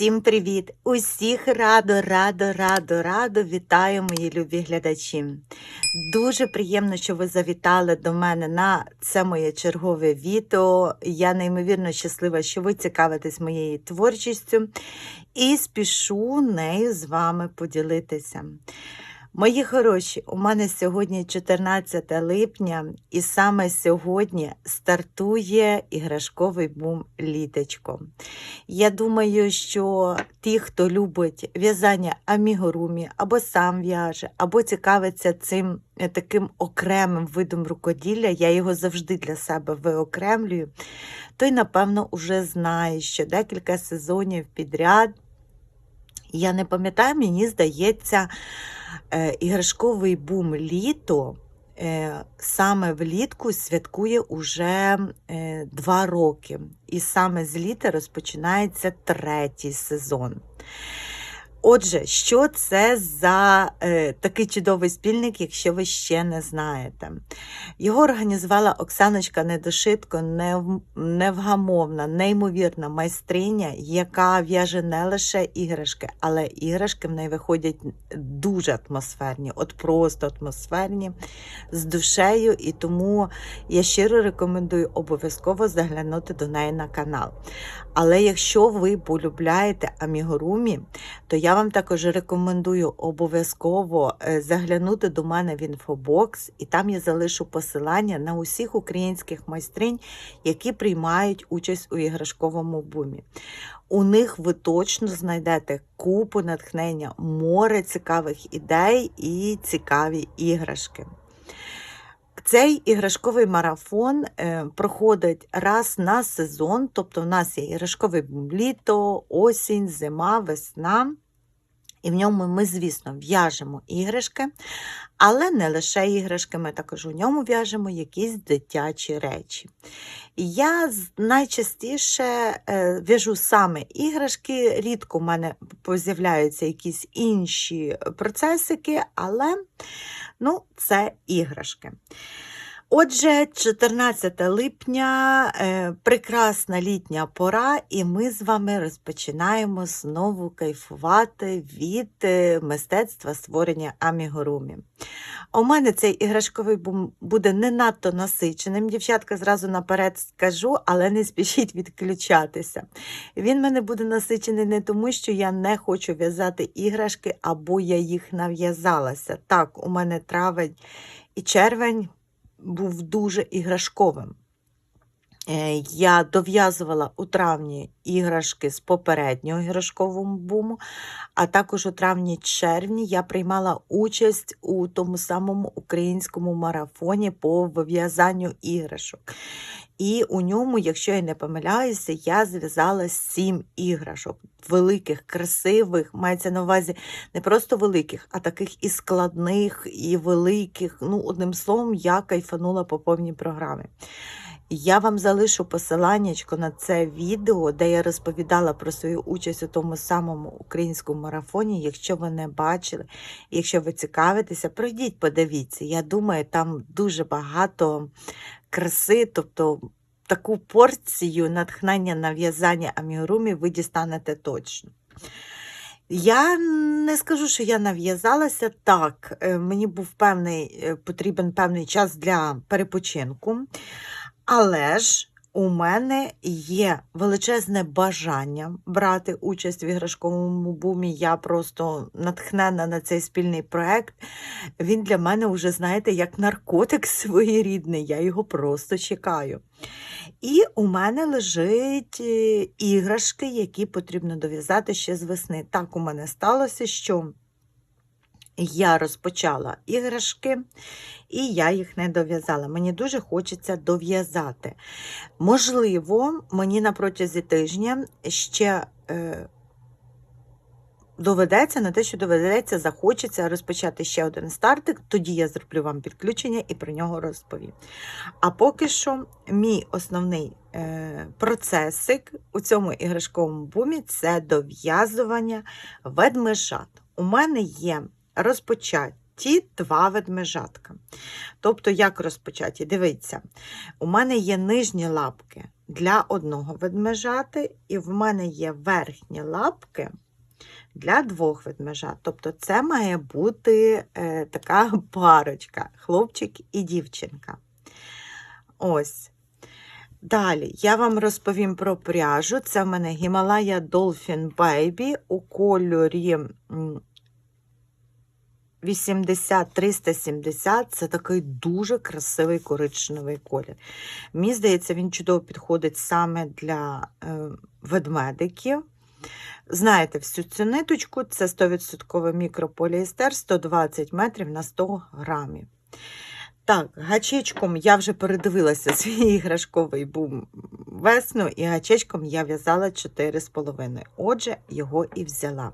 Усім привіт! Усіх радо, радо, радо, радо вітаю, мої любі глядачі. Дуже приємно, що ви завітали до мене на це моє чергове відео. Я неймовірно щаслива, що ви цікавитесь моєю творчістю і спішу нею з вами поділитися. Мої хороші, у мене сьогодні 14 липня, і саме сьогодні стартує іграшковий бум літочко. Я думаю, що ті, хто любить в'язання амігурумі, або сам в'яже, або цікавиться цим таким окремим видом рукоділля, я його завжди для себе виокремлюю, той, напевно, уже знає, що декілька сезонів підряд. Я не пам'ятаю, мені здається, іграшковий бум літо е, саме влітку святкує уже е, два роки. І саме з літа розпочинається третій сезон. Отже, що це за е, такий чудовий спільник, якщо ви ще не знаєте? Його організувала Оксаночка Недошитко, нев, невгамовна, неймовірна майстриня, яка в'яже не лише іграшки, але іграшки в неї виходять дуже атмосферні, от просто атмосферні, з душею. І тому я щиро рекомендую обов'язково заглянути до неї на канал. Але якщо ви полюбляєте амігурумі, то я вам також рекомендую обов'язково е, заглянути до мене в інфобокс, і там я залишу посилання на усіх українських майстринь, які приймають участь у іграшковому бумі. У них ви точно знайдете купу натхнення, море цікавих ідей і цікаві іграшки. Цей іграшковий марафон е, проходить раз на сезон, тобто в нас є іграшковий літо, осінь, зима, весна. І в ньому ми, звісно, в'яжемо іграшки, але не лише іграшки, ми також у ньому в'яжемо якісь дитячі речі. Я найчастіше е, в'яжу саме іграшки, рідко в мене з'являються якісь інші процесики, але ну, це іграшки. Отже, 14 липня, е, прекрасна літня пора, і ми з вами розпочинаємо знову кайфувати від е, мистецтва створення амігурумі. У мене цей іграшковий буде не надто насиченим. Дівчатка, зразу наперед скажу, але не спішіть відключатися. Він мене буде насичений не тому, що я не хочу в'язати іграшки, або я їх нав'язалася. Так, у мене травень і червень був дуже іграшковим. Е, Я дов'язувала у травні іграшки з попереднього іграшкового буму, а також у травні-червні я приймала участь у тому самому українському марафоні по вив'язанню іграшок. І у ньому, якщо я не помиляюся, я зв'язала сім іграшок. Великих, красивих, мається на увазі не просто великих, а таких і складних, і великих. Ну, одним словом, я кайфанула по повній програмі. Я вам залишу посиланнячко на це відео, де я розповідала про свою участь у тому самому українському марафоні. Якщо ви не бачили, якщо ви цікавитеся, пройдіть, подивіться. Я думаю, там дуже багато краси, тобто таку порцію натхнення на в'язання амігурумі ви дістанете точно. Я не скажу, що я нав'язалася так. е, Мені був певний, е, потрібен певний час для перепочинку. Але ж у мене є величезне бажання брати участь в іграшковому бумі. Я просто натхнена на цей спільний проект. Він для мене вже, знаєте, як наркотик своєрідний. Я його просто чекаю. І у мене лежить е, іграшки, які потрібно дов'язати ще з весни. Так у мене сталося, що я розпочала іграшки, і я їх не дов'язала. Мені дуже хочеться дов'язати. Можливо, мені на протязі тижня ще е, доведеться, не те, що доведеться, захочеться розпочати ще один стартик, тоді я зроблю вам підключення і про нього розповім. А поки що, мій основний е, процесик у цьому іграшковому бумі це дов'язування ведмежат. У мене є розпочаті два ведмежатка. Тобто, як розпочаті? Дивіться, у мене є нижні лапки для одного ведмежати, і в мене є верхні лапки для двох ведмежат. Тобто це має бути е, така парочка, хлопчик і дівчинка. Ось. Далі я вам розповім про пряжу. Це в мене Himalaya Dolphin Baby у кольорі 80-370. Це такий дуже красивий коричневий колір. Мені здається, він чудово підходить саме для е, ведмедиків. Знаєте, всю цю ниточку це 100% мікрополіестер 120 метрів на 100 грамів. Так, гачечком я вже передивилася свій іграшковий бум весну, і гачечком я в'язала 4,5. Отже, його і взяла.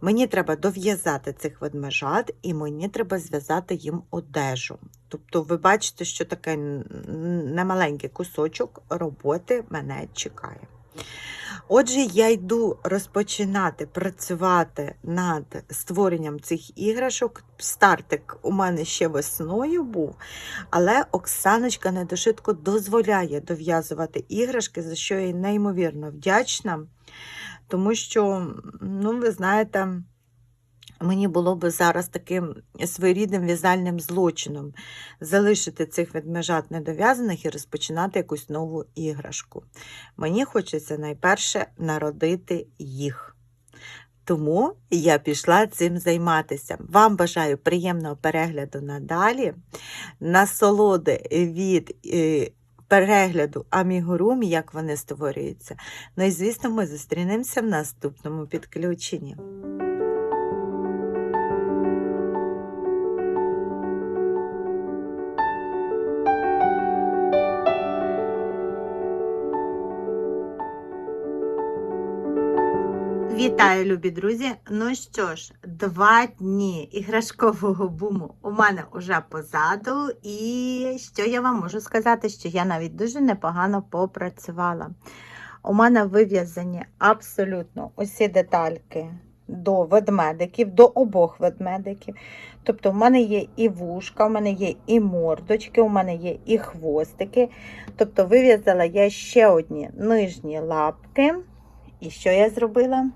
Мені треба дов'язати цих ведмежат, і мені треба зв'язати їм одежу. Тобто, ви бачите, що такий немаленький кусочок роботи мене чекає. Отже, я йду розпочинати працювати над створенням цих іграшок. Стартик у мене ще весною був, але Оксаночка недошитко дозволяє дов'язувати іграшки, за що я неймовірно вдячна. Тому що, ну, ви знаєте, Мені було би зараз таким своєрідним в'язальним злочином залишити цих ведмежат недов'язаних і розпочинати якусь нову іграшку. Мені хочеться найперше народити їх. Тому я пішла цим займатися. Вам бажаю приємного перегляду надалі, насолоди від е, перегляду амігурумі, як вони створюються. Ну і, звісно, ми зустрінемося в наступному підключенні. Вітаю, любі друзі! Ну що ж, два дні іграшкового буму у мене вже позаду, і що я вам можу сказати, що я навіть дуже непогано попрацювала. У мене вив'язані абсолютно усі детальки до ведмедиків, до обох ведмедиків. Тобто, у мене є і вушка, у мене є і мордочки, у мене є і хвостики. Тобто, вив'язала я ще одні нижні лапки. І що я зробила?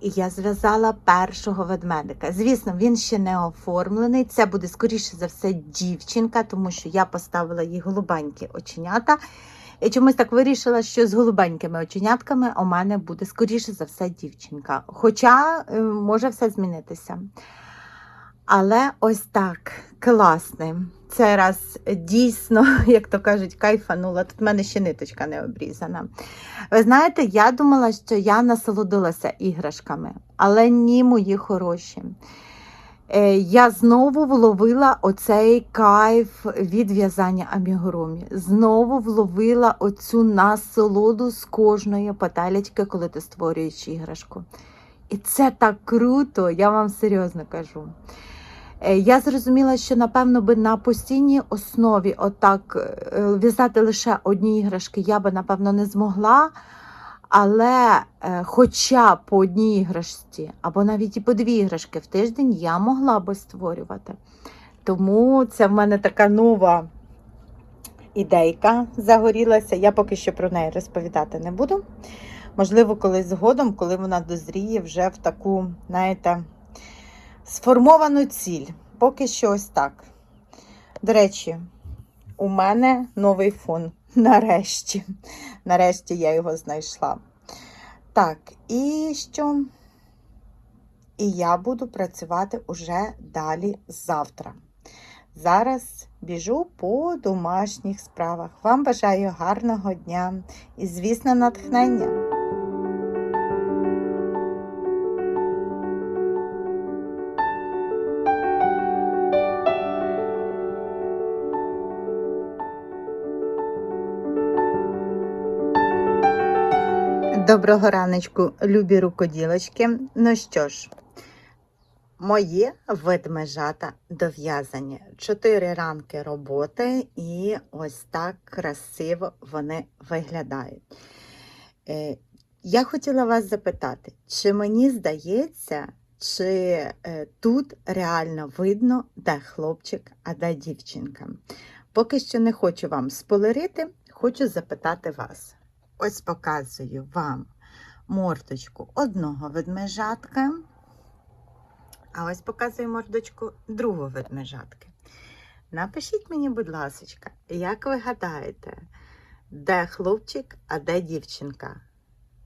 І я зв'язала першого ведмедика. Звісно, він ще не оформлений. Це буде, скоріше за все, дівчинка, тому що я поставила їй голубенькі оченята. І чомусь так вирішила, що з голубенькими оченятками у мене буде, скоріше за все, дівчинка. Хоча е, може все змінитися. Але ось так, класний. Цей раз дійсно, як то кажуть, кайфанула. Тут в мене ще ниточка не обрізана. Ви знаєте, я думала, що я насолодилася іграшками, але ні, мої хороші. Е, Я знову вловила оцей кайф від в'язання амігурумі. Знову вловила оцю насолоду з кожної петелечки, коли ти створюєш іграшку. І це так круто, я вам серйозно кажу. Е, Я зрозуміла, що напевно би на постійній основі отак е, в'язати лише одні іграшки я би, напевно, не змогла. Але е, хоча по одній іграшці, або навіть і по дві іграшки в тиждень я могла би створювати. Тому це в мене така нова ідейка загорілася. Я поки що про неї розповідати не буду. Можливо, колись згодом, коли вона дозріє вже в таку, знаєте, сформовану ціль. Поки що ось так. До речі, у мене новий фон. Нарешті. Нарешті я його знайшла. Так, і що? І я буду працювати уже далі завтра. Зараз біжу по домашніх справах. Вам бажаю гарного дня і, звісно, натхнення. Доброго раночку, любі рукоділочки. Ну що ж, мої ведмежата дов'язані. Чотири ранки роботи, і ось так красиво вони виглядають. Е, Я хотіла вас запитати, чи мені здається, чи е, тут реально видно, де хлопчик, а де дівчинка. Поки що не хочу вам спойлерити, хочу запитати вас. Ось показую вам мордочку одного ведмежатка, а ось показую мордочку другого ведмежатки. Напишіть мені, будь ласка, як ви гадаєте, де хлопчик, а де дівчинка?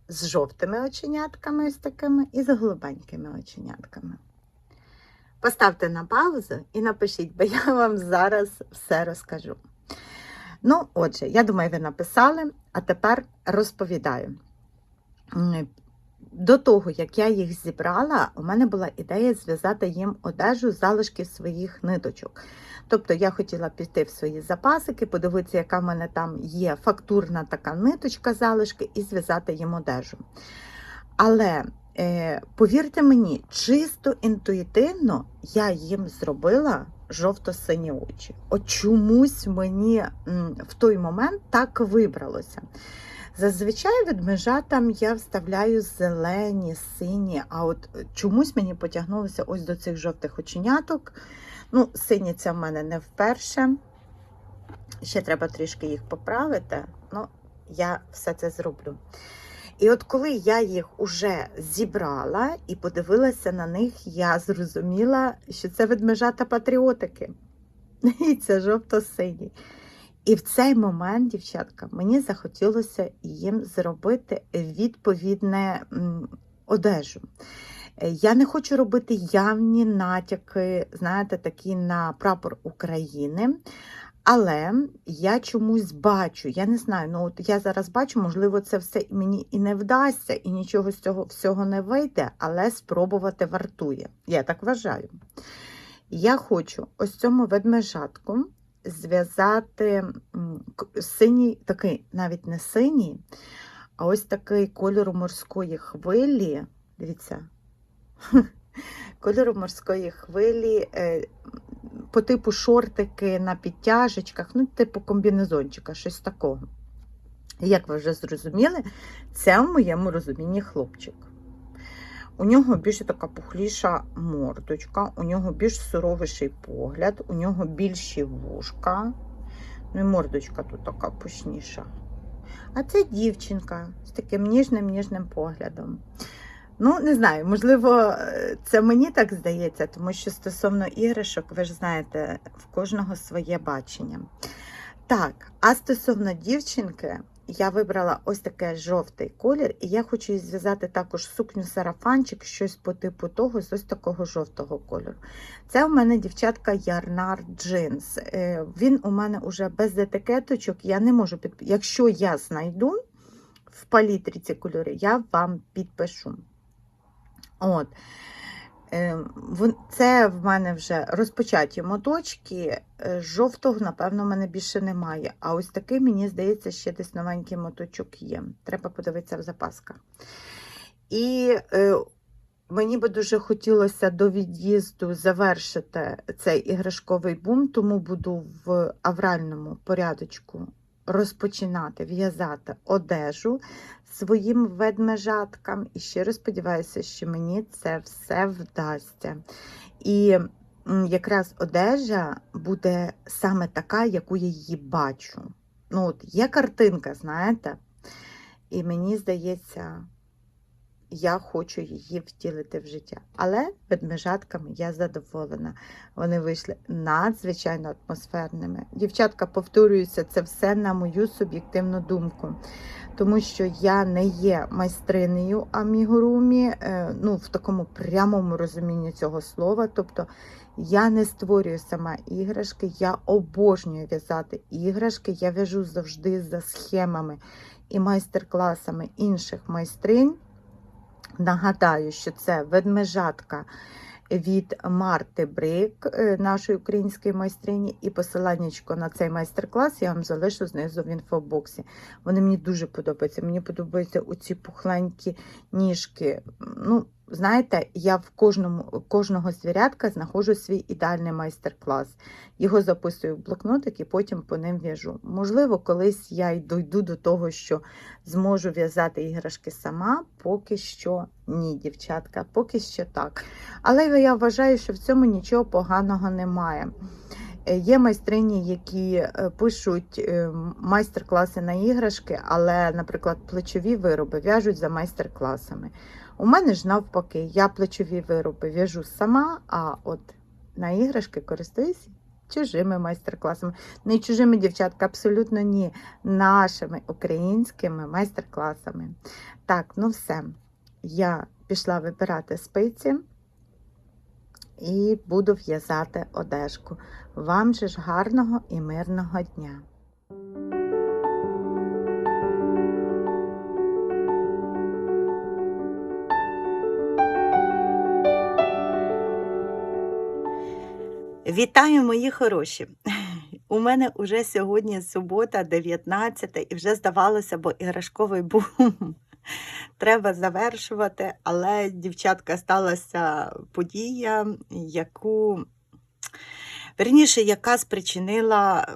З жовтими оченятками ось такими і з голубенькими оченятками. Поставте на паузу і напишіть, бо я вам зараз все розкажу. Ну, отже, я думаю, ви написали, а тепер розповідаю. До того, як я їх зібрала, у мене була ідея зв'язати їм одежу з залишків своїх ниточок. Тобто я хотіла піти в свої запасики, подивитися, яка в мене там є фактурна така ниточка залишки, і зв'язати їм одежу. Але е, повірте мені, чисто інтуїтивно я їм зробила жовто-сині очі. От чомусь мені в той момент так вибралося. Зазвичай ведмежатам я вставляю зелені, сині, а от чомусь мені потягнулося ось до цих жовтих оченяток. Ну, сині це в мене не вперше. Ще треба трішки їх поправити. Ну, я все це зроблю. І от коли я їх уже зібрала і подивилася на них, я зрозуміла, що це ведмежата патріотики. І це жовто-сині. І в цей момент, дівчатка, мені захотілося їм зробити відповідне одежу. Я не хочу робити явні натяки, знаєте, такі на прапор України. Але я чомусь бачу, я не знаю, ну от я зараз бачу, можливо, це все мені і не вдасться, і нічого з цього всього не вийде, але спробувати вартує. Я так вважаю. Я хочу ось цьому ведмежатку зв'язати синій, такий, навіть не синій, а ось такий кольору морської хвилі. Дивіться, кольору морської хвилі. По типу шортики на підтяжечках, ну, типу комбінезончика, щось такого. Як ви вже зрозуміли, це в моєму розумінні хлопчик. У нього більш така пухліша мордочка, у нього більш суровіший погляд, у нього більші вушка. Ну і мордочка тут така пушніша. А це дівчинка з таким ніжним-ніжним поглядом. Ну, не знаю, можливо, це мені так здається, тому що стосовно іграшок, ви ж знаєте, в кожного своє бачення. Так, а стосовно дівчинки, я вибрала ось такий жовтий колір, і я хочу їй зв'язати також сукню сарафанчик, щось по типу того, з ось такого жовтого кольору. Це у мене дівчатка Ярнар Джинс. Е, Він у мене уже без етикеточок. Я не можу під... Якщо я знайду в палітрі ці кольори, я вам підпишу. От. Е, Це в мене вже розпочаті моточки. Е, Жовтого, напевно, в мене більше немає. А ось такий, мені здається, ще десь новенький моточок є. Треба подивитися в запасках. І е, мені би дуже хотілося до від'їзду завершити цей іграшковий бум, тому буду в авральному порядочку розпочинати в'язати одежу своїм ведмежаткам. І щиро сподіваюся, що мені це все вдасться. І якраз одежа буде саме така, яку я її бачу. Ну, от є картинка, знаєте, і мені здається, я хочу її втілити в життя. Але ведмежатками я задоволена. Вони вийшли надзвичайно атмосферними. Дівчатка, повторююся, це все на мою суб'єктивну думку. Тому що я не є майстринею амігурумі, е, ну, в такому прямому розумінні цього слова. Тобто я не створюю сама іграшки, я обожнюю в'язати іграшки, я в'яжу завжди за схемами і майстер-класами інших майстринь. Нагадаю, що це ведмежатка від Марти Брик, е, нашої української майстрині, і посиланнячко на цей майстер-клас я вам залишу знизу в інфобоксі. Вони мені дуже подобаються. Мені подобаються оці пухленькі ніжки. Ну, знаєте, я в кожному кожного звірятка знаходжу свій ідеальний майстер-клас. Його записую в блокнотик і потім по ним в'яжу. Можливо, колись я й дойду до того, що зможу в'язати іграшки сама, поки що ні, дівчатка, поки що так. Але я вважаю, що в цьому нічого поганого немає. Е, Є майстрині, які е, пишуть е, майстер-класи на іграшки, але, наприклад, плечові вироби в'яжуть за майстер-класами. У мене ж навпаки, я плечові вироби в'яжу сама, а от на іграшки користуюсь чужими майстер-класами. Не чужими дівчатка, абсолютно ні. Нашими українськими майстер-класами. Так, ну все. Я пішла вибирати спиці і буду в'язати одежку. Вам же ж гарного і мирного дня! Вітаю, мої хороші! У мене вже сьогодні субота, 19, і вже здавалося, бо іграшковий бум треба завершувати, але, дівчатка, сталася подія, яку, верніше, яка спричинила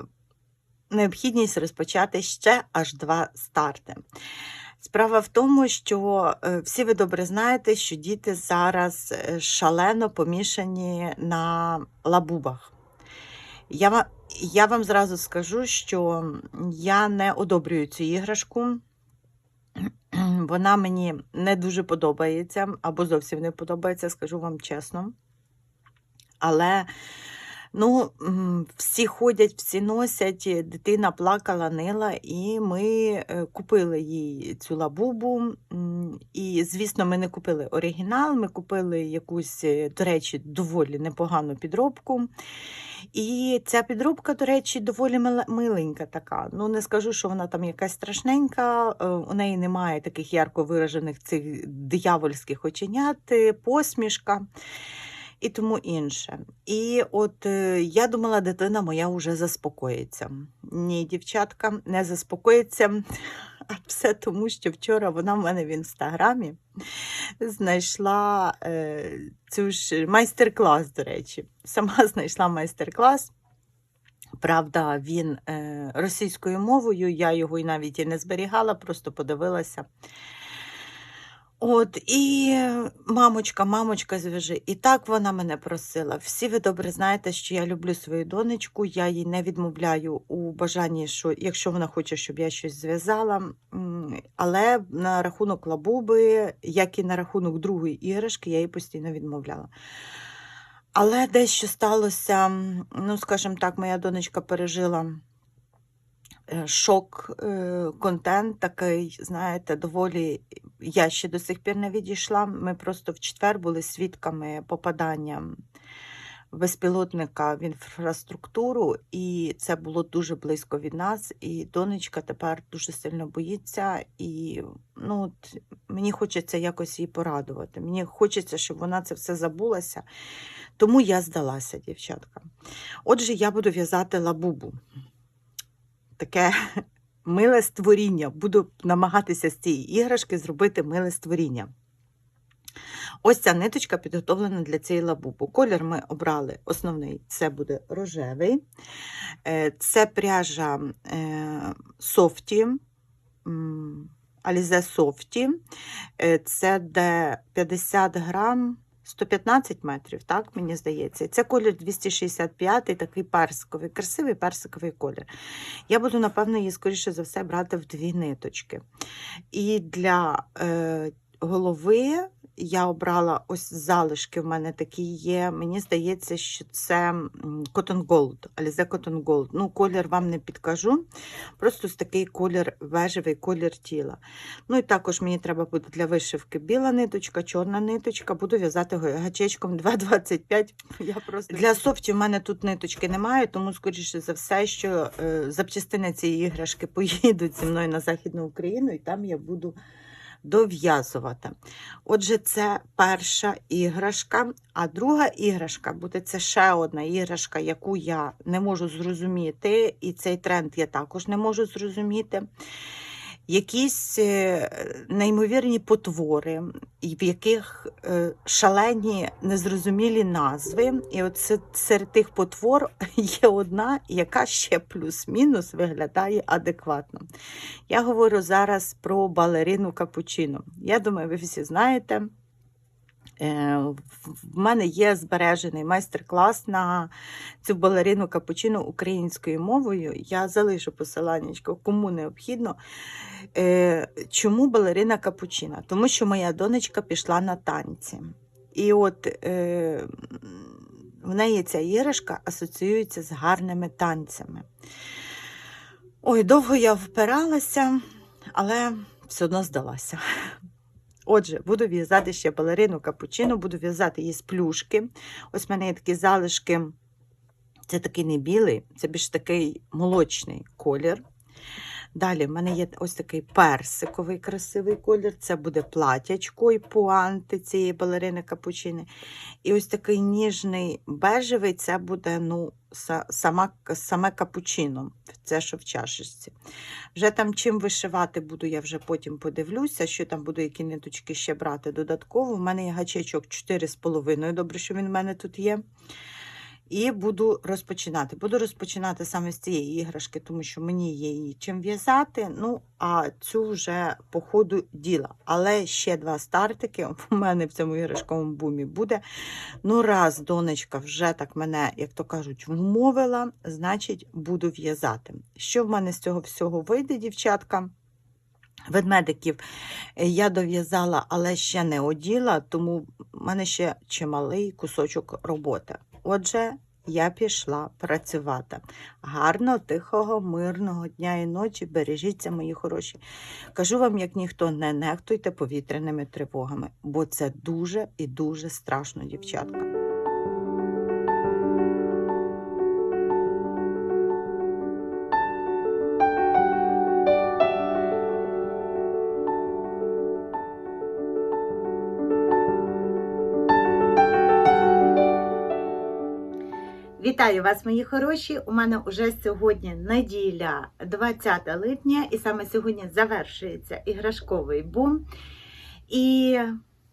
необхідність розпочати ще аж два старти. Справа в тому, що е, всі ви добре знаєте, що діти зараз е, шалено помішані на лабубах. Я, я вам зразу скажу, що я не одобрюю цю іграшку. Вона мені не дуже подобається, або зовсім не подобається, скажу вам чесно. Але ну, всі ходять, всі носять, дитина плакала, нила, і ми е, купили їй цю лабубу. І, звісно, ми не купили оригінал, ми купили якусь, е, до речі, доволі непогану підробку. І ця підробка, до речі, доволі миленька така. Ну, не скажу, що вона там якась страшненька, е, у неї немає таких ярко виражених цих диявольських оченят, посмішка і тому інше. І от е, я думала, дитина моя вже заспокоїться. Ні, дівчатка, не заспокоїться. А все тому, що вчора вона в мене в інстаграмі знайшла е, цю ж майстер-клас, до речі. Сама знайшла майстер-клас. Правда, він е, російською мовою, я його і навіть і не зберігала, просто подивилася. От, і мамочка, мамочка, зв'яжи. І так вона мене просила. Всі ви добре знаєте, що я люблю свою донечку, я їй не відмовляю у бажанні, що якщо вона хоче, щоб я щось зв'язала. Але на рахунок лабуби, як і на рахунок другої іграшки, я їй постійно відмовляла. Але дещо сталося, ну, скажімо так, моя донечка пережила е, шок, е, контент такий, знаєте, доволі. Я ще до сих пір не відійшла. Ми просто в четвер були свідками попадання безпілотника в інфраструктуру, і це було дуже близько від нас. І донечка тепер дуже сильно боїться. І ну, от, мені хочеться якось її порадувати. Мені хочеться, щоб вона це все забулася. Тому я здалася, дівчатка. Отже, я буду в'язати лабубу. Таке миле створіння. Буду намагатися з цієї іграшки зробити миле створіння. Ось ця ниточка підготовлена для цієї лабубу. Колір ми обрали основний, це буде рожевий. Е, Це пряжа е, софті, Alize Софті. Е, Це де 50 грам. 115 метрів, так, мені здається. Це колір 265, такий персиковий, красивий персиковий колір. Я буду, напевно, її, скоріше за все, брати в дві ниточки. І для е, голови я обрала ось залишки в мене такі є. Мені здається, що це Cotton Gold, Alize Cotton Gold. Ну, колір вам не підкажу. Просто ось такий колір, вежевий колір тіла. Ну і також мені треба буде для вишивки біла ниточка, чорна ниточка. Буду в'язати гачечком 2,25. Я просто... Для софті в мене тут ниточки немає, тому, скоріше за все, що е, запчастини цієї іграшки поїдуть зі мною на Західну Україну, і там я буду дов'язувати. Отже, це перша іграшка, а друга іграшка буде це ще одна іграшка, яку я не можу зрозуміти, і цей тренд я також не можу зрозуміти. Якісь е, неймовірні потвори, в яких е, шалені незрозумілі назви. І от серед тих потвор є одна, яка ще плюс-мінус виглядає адекватно. Я говорю зараз про балерину капучино. Я думаю, ви всі знаєте, В мене є збережений майстер-клас на цю балерину капучино українською мовою. Я залишу посиланнячко, кому необхідно. Е, Чому балерина капучино? Тому що моя донечка пішла на танці. І от е, в неї ця іграшка асоціюється з гарними танцями. Ой, довго я впиралася, але все одно здалася. Отже, буду в'язати ще балерину капучино, буду в'язати її з плюшки. Ось в мене є такі залишки. Це такий не білий, це більш такий молочний колір. Далі в мене є ось такий персиковий красивий колір. Це буде платячко і пуанти цієї балерини капучини. І ось такий ніжний бежевий це буде ну, сама, саме капучино. Це що в чашечці. Вже там чим вишивати буду, я вже потім подивлюся, що там буду які ниточки ще брати додатково. У мене є гачечок 4,5. Добре, що він в мене тут є. І буду розпочинати. Буду розпочинати саме з цієї іграшки, тому що мені є її чим в'язати. Ну, а цю вже по ходу діла. Але ще два стартики у мене в цьому іграшковому бумі буде. Ну, раз донечка вже так мене, як то кажуть, вмовила, значить, буду в'язати. Що в мене з цього всього вийде, дівчатка? Ведмедиків е, я дов'язала, але ще не оділа, тому в мене ще чималий кусочок роботи. Отже, я пішла працювати. Гарного, тихого, мирного дня і ночі. Бережіться, мої хороші. Кажу вам, як ніхто, не нехтуйте повітряними тривогами, бо це дуже і дуже страшно, дівчатка. Вітаю вас, мої хороші! У мене вже сьогодні неділя, 20 липня, і саме сьогодні завершується іграшковий бум. І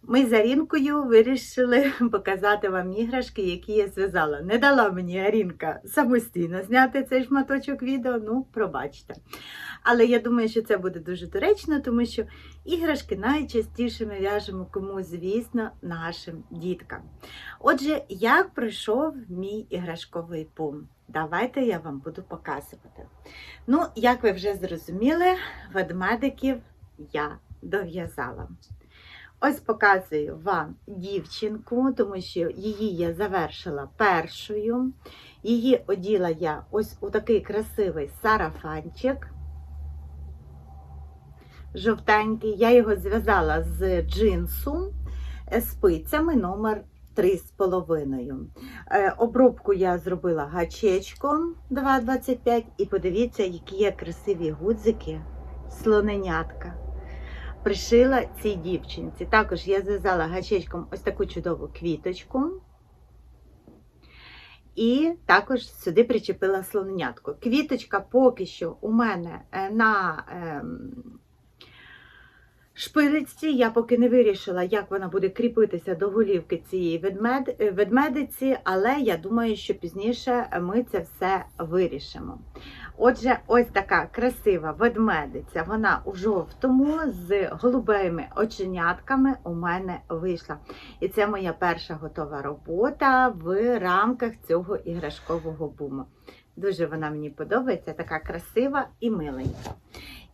ми з Арінкою вирішили показати вам іграшки, які я зв'язала. Не дала мені Арінка самостійно зняти цей шматочок відео, ну, пробачте. Але я думаю, що це буде дуже доречно, тому що іграшки найчастіше ми в'яжемо кому, звісно, нашим діткам. Отже, як пройшов мій іграшковий бум? Давайте я вам буду показувати. Ну, як ви вже зрозуміли, ведмедиків я дов'язала. Ось показую вам дівчинку, тому що її я завершила першою. Її оділа я ось у такий красивий сарафанчик. Жовтенький. Я його зв'язала з джинсу е, спицями номер 3,5. Е, Обробку я зробила гачечком 2,25 і подивіться, які є красиві гудзики, слоненятка. Пришила цій дівчинці. Також я зв'язала гачечком ось таку чудову квіточку. І також сюди причепила слоненятку. Квіточка поки що у мене е, на шпилечці. Я поки не вирішила, як вона буде кріпитися до голівки цієї ведмед, е, ведмедиці, але я думаю, що пізніше ми це все вирішимо. Отже, ось така красива ведмедиця, вона у жовтому з голубими оченятками у мене вийшла. І це моя перша готова робота в рамках цього іграшкового буму. Дуже вона мені подобається, така красива і миленька.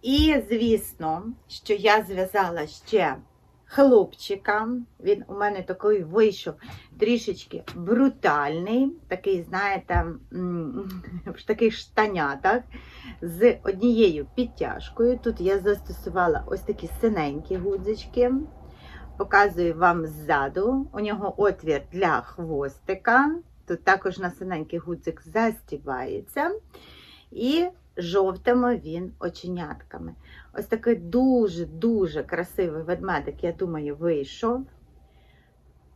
І, звісно, що я зв'язала ще хлопчика. Він у мене такий вийшов трішечки брутальний, такий, знаєте, в таких штанятах з однією підтяжкою. Тут я застосувала ось такі синенькі гудзички. Показую вам ззаду. У нього отвір для хвостика. Тут також на синенький гудзик застібається. І жовтими він оченятками. Ось такий дуже-дуже красивий ведмедик, я думаю, вийшов.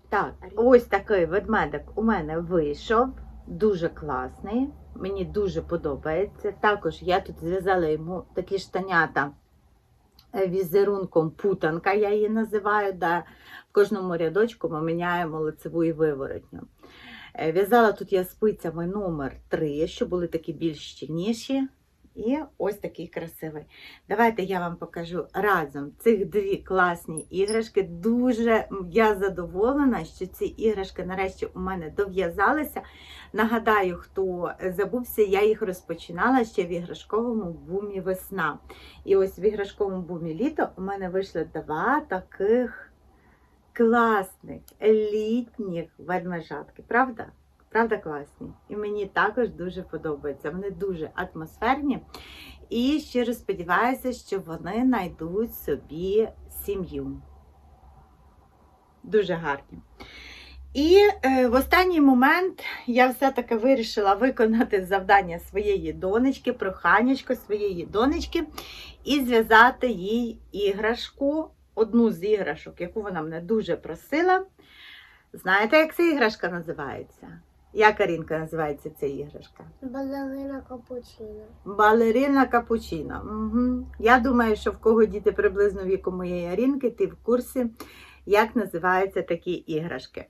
Так, ось такий ведмедик у мене вийшов. Дуже класний. Мені дуже подобається. Також я тут зв'язала йому такі штанята е, візерунком путанка, я її називаю. Да. В кожному рядочку ми міняємо лицеву і виворотню. Е, В'язала тут я спицями номер 3, що були такі більш щільніші. І ось такий красивий. Давайте я вам покажу разом цих дві класні іграшки. Дуже я задоволена, що ці іграшки нарешті у мене дов'язалися. Нагадаю, хто забувся, я їх розпочинала ще в іграшковому бумі весна. І ось в іграшковому бумі літо у мене вийшло два таких класних літніх ведмежатки. Правда? Правда, класні. І мені також дуже подобається. Вони дуже атмосферні. І щиро сподіваюся, що вони знайдуть собі сім'ю. Дуже гарні. І е, в останній момент я все-таки вирішила виконати завдання своєї донечки, проханячко своєї донечки, і зв'язати їй іграшку, одну з іграшок, яку вона мене дуже просила. Знаєте, як ця іграшка називається? Як Арінка називається ця іграшка? Балерина капучино. Балерина капучино. Угу. Я думаю, що в кого діти приблизно віку моєї Арінки, ти в курсі, як називаються такі іграшки.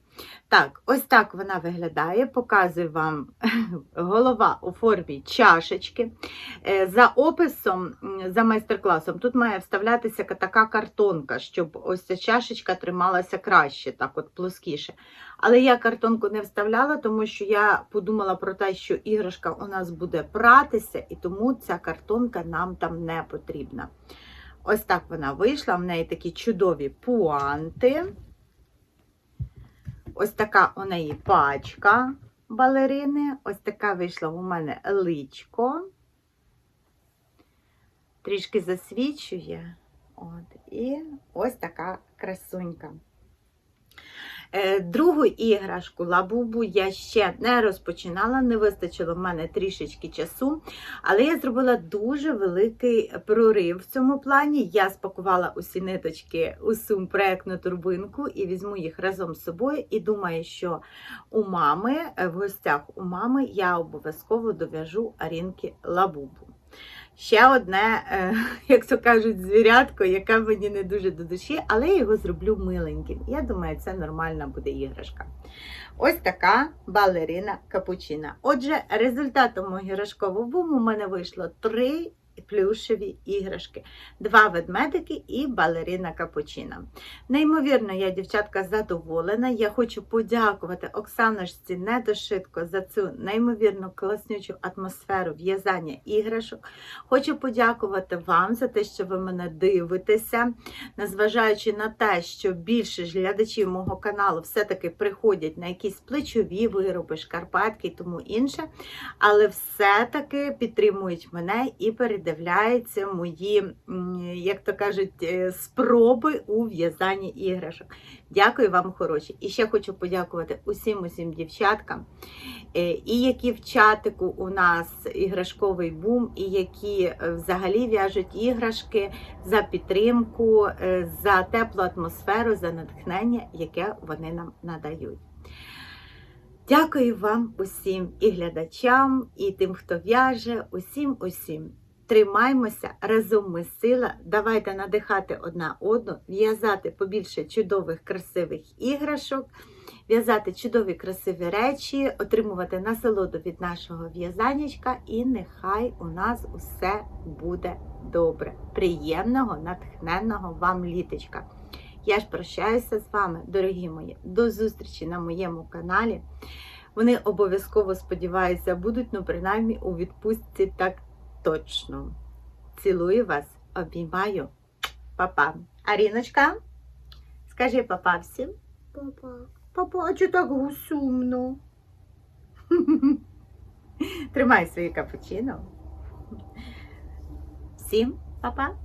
Так, ось так вона виглядає. Показую вам голова у формі чашечки. Е, За описом, за майстер-класом, тут має вставлятися така картонка, щоб ось ця чашечка трималася краще, так от плоскіше. Але я картонку не вставляла, тому що я подумала про те, що іграшка у нас буде пратися, і тому ця картонка нам там не потрібна. Ось так вона вийшла. В неї такі чудові пуанти. Ось така у неї пачка балерини. Ось така вийшла у мене личко. Трішки засвічує. От, і ось така красунька. Е, Другу іграшку лабубу я ще не розпочинала, не вистачило в мене трішечки часу, але я зробила дуже великий прорив в цьому плані. Я спакувала усі ниточки у сум проектну турбинку і візьму їх разом з собою. І думаю, що у мами, е, в гостях у мами, я обов'язково дов'яжу Арінки лабубу. Ще одне, е, як то кажуть, звірятко, яке мені не дуже до душі, але я його зроблю миленьким. Я думаю, це нормальна буде іграшка. Ось така балерина капучина. Отже, результатом мого іграшкового буму у мене вийшло три плюшеві іграшки, два ведмедики і балерина капучина. Неймовірно, я, дівчатка, задоволена. Я хочу подякувати Оксаночці Недошитко за цю неймовірно класнючу атмосферу в'язання іграшок. Хочу подякувати вам за те, що ви мене дивитеся, незважаючи на те, що більше ж глядачів мого каналу все-таки приходять на якісь плечові вироби, шкарпетки і тому інше, але все-таки підтримують мене і передивляються мої, як то кажуть, е, спроби у в'язанні іграшок. Дякую вам, хороші. І ще хочу подякувати усім усім дівчаткам, е, і які в чатику у нас іграшковий бум, і які е, взагалі в'яжуть іграшки за підтримку, за теплу атмосферу, за натхнення, яке вони нам надають. Дякую вам усім і глядачам, і тим, хто в'яже, усім, усім. Тримаймося, разом ми сила. Давайте надихати одна одну, в'язати побільше чудових, красивих іграшок, в'язати чудові красиві речі, отримувати насолоду від нашого в'язанячка, і нехай у нас усе буде добре. Приємного, натхненного вам літочка. Я ж прощаюся з вами, дорогі мої, до зустрічі на моєму каналі. Вони обов'язково сподіваюся будуть, ну принаймні у відпустці так точно. Цілую вас, обіймаю. Папа. Аріночка, скажи папа всім. Папа. Папа, а чи так сумно? Тримай свою капучино. Всім, папа.